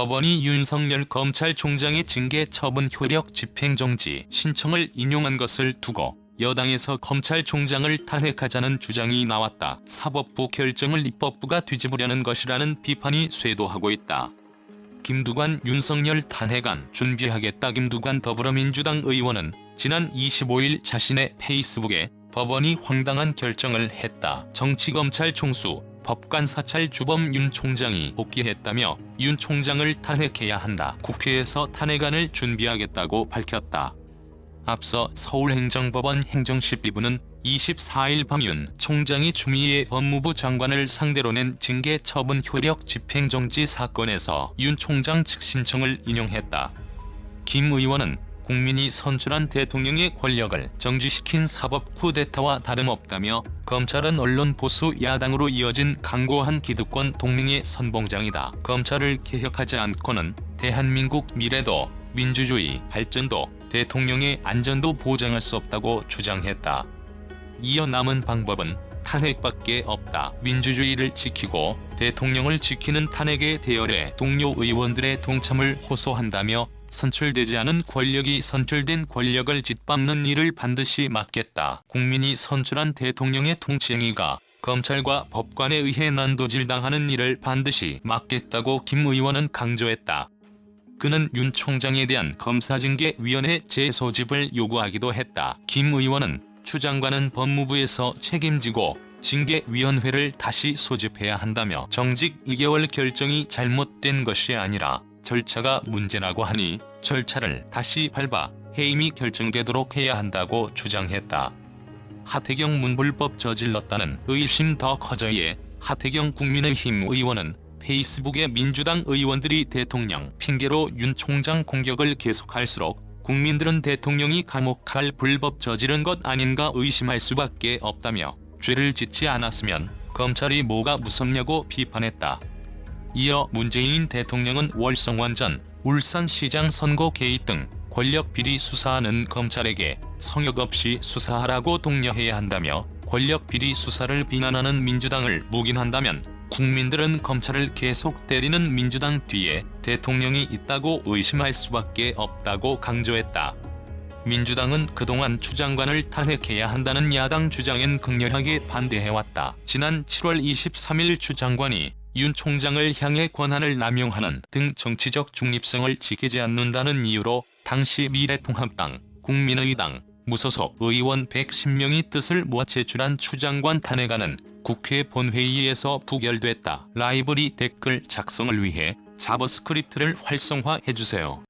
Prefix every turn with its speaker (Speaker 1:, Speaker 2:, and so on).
Speaker 1: 법원이 윤석열 검찰총장의 징계 처분 효력 집행정지 신청을 인용한 것을 두고 여당에서 검찰총장을 탄핵하자는 주장이 나왔다. 사법부 결정을 입법부가 뒤집으려는 것이라는 비판이 쇄도하고 있다. 김두관 윤석열 탄핵안 준비하겠다 김두관 더불어민주당 의원은 지난 25일 자신의 페이스북에 법원이 황당한 결정을 했다. 정치검찰 총수 법관 사찰 주범 윤 총장이 복귀했다며 윤 총장을 탄핵해야 한다. 국회에서 탄핵안을 준비하겠다고 밝혔다. 앞서 서울행정법원 행정실비부는 24일 밤 윤 총장이 추미애 법무부 장관을 상대로 낸 징계 처분 효력 집행정지 사건에서 윤 총장 측 신청을 인용했다. 김 의원은 국민이 선출한 대통령의 권력을 정지시킨 사법 쿠데타와 다름없다며 검찰은 언론 보수 야당으로 이어진 강고한 기득권 동맹의 선봉장이다. 검찰을 개혁하지 않고는 대한민국 미래도 민주주의 발전도 대통령의 안전도 보장할 수 없다고 주장했다. 이어 남은 방법은 탄핵밖에 없다. 민주주의를 지키고 대통령을 지키는 탄핵에 대열해 동료 의원들의 동참을 호소한다며 선출되지 않은 권력이 선출된 권력을 짓밟는 일을 반드시 막겠다. 국민이 선출한 대통령의 통치행위가 검찰과 법관에 의해 난도질당하는 일을 반드시 막겠다고 김 의원은 강조했다. 그는 윤 총장에 대한 검사징계위원회 재소집을 요구하기도 했다. 김 의원은 추 장관은 법무부에서 책임지고 징계위원회를 다시 소집해야 한다며 정직 2개월 결정이 잘못된 것이 아니라 절차가 문제라고 하니 절차를 다시 밟아 해임이 결정되도록 해야 한다고 주장했다. 하태경 문불법 저질렀다는 의심 더 커져예 하태경 국민의힘 의원은 페이스북에 민주당 의원들이 대통령 핑계로 윤 총장 공격을 계속할수록 국민들은 대통령이 감옥할 불법 저지른 것 아닌가 의심할 수밖에 없다며 죄를 짓지 않았으면 검찰이 뭐가 무섭냐고 비판했다. 이어 문재인 대통령은 월성원 전, 울산시장 선거 개입 등 권력 비리 수사하는 검찰에게 성역 없이 수사하라고 독려해야 한다며 권력 비리 수사를 비난하는 민주당을 묵인한다면 국민들은 검찰을 계속 때리는 민주당 뒤에 대통령이 있다고 의심할 수밖에 없다고 강조했다. 민주당은 그동안 추 장관을 탄핵해야 한다는 야당 주장엔 극렬하게 반대해왔다. 지난 7월 23일 추 장관이 윤 총장을 향해 권한을 남용하는 등 정치적 중립성을 지키지 않는다는 이유로 당시 미래통합당, 국민의당, 무소속 의원 110명이 뜻을 모아 제출한 추 장관 탄핵안은 국회 본회의에서 부결됐다. 라이브리 댓글 작성을 위해 자버스크립트를 활성화해주세요.